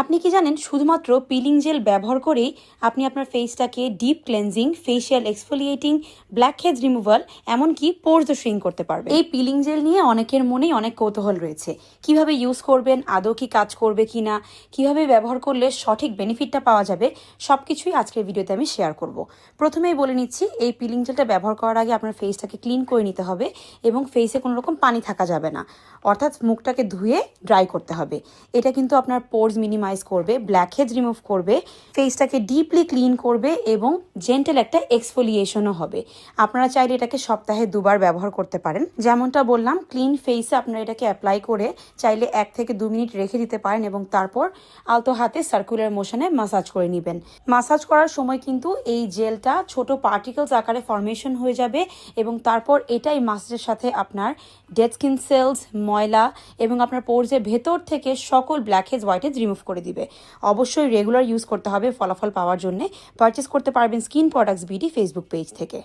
আপনি কি জানেন, শুধুমাত্র পিলিং জেল ব্যবহার করেই আপনি আপনার ফেসটাকে deep cleansing facial exfoliating blackheads removal এমনকি পোর্স শ্রিং করতে পারবে এই পিলিং জেল নিয়ে অনেকের মনেই অনেক কৌতূহল রয়েছে। কীভাবে ইউজ করবেন, আদৌ কি কাজ করবে কি না কীভাবে ব্যবহার করলে সঠিক বেনিফিটটা পাওয়া যাবে সব কিছুই আজকের ভিডিওতে আমি শেয়ার করব। প্রথমেই বলে নিচ্ছি, এই পিলিং জেলটা ব্যবহার করার আগে আপনার ফেসটাকে ক্লিন করে নিতে হবে এবং ফেসে কোনো রকম পানি থাকা যাবে না। অর্থাৎ মুখটাকে ধুয়ে ড্রাই করতে হবে। এটা কিন্তু আপনার পোর্স মিনিমাইজ করবে ব্ল্যাক হেডস রিমুভ করবে ফেসটাকে ডিপলি ক্লিন করবে এবং জেন্টেল একটা এক্সফোলিয়েশনও হবে। আপনারা চাইলে এটাকে সপ্তাহে দুবার ব্যবহার করতে পারেন। যেমনটা বললাম ক্লিন ফেসে আপনারা এটাকে অ্যাপ্লাই করে চাইলে এক থেকে দু মিনিট রেখে দিতে পারেন এবং তারপর আলতো হাতে সার্কুলার মোশনে মাসাজ করে নেবেন। মাসাজ করার সময় কিন্তু এই জেলটা ছোট পার্টিকেলস আকারে ফর্মেশন হয়ে যাবে এবং তারপর এটাই মাসাজের সাথে আপনার ডেড স্কিন সেলস ময়লা এবং আপনার পোর্সের ভেতর থেকে সকল black hedge white hedge remove করে দিবে। অবশ্যই রেগুলার ইউজ করতে হবে ফলাফল পাওয়ার জন্য। পারচেস করতে পারবেন skin products BD Facebook page থেকে।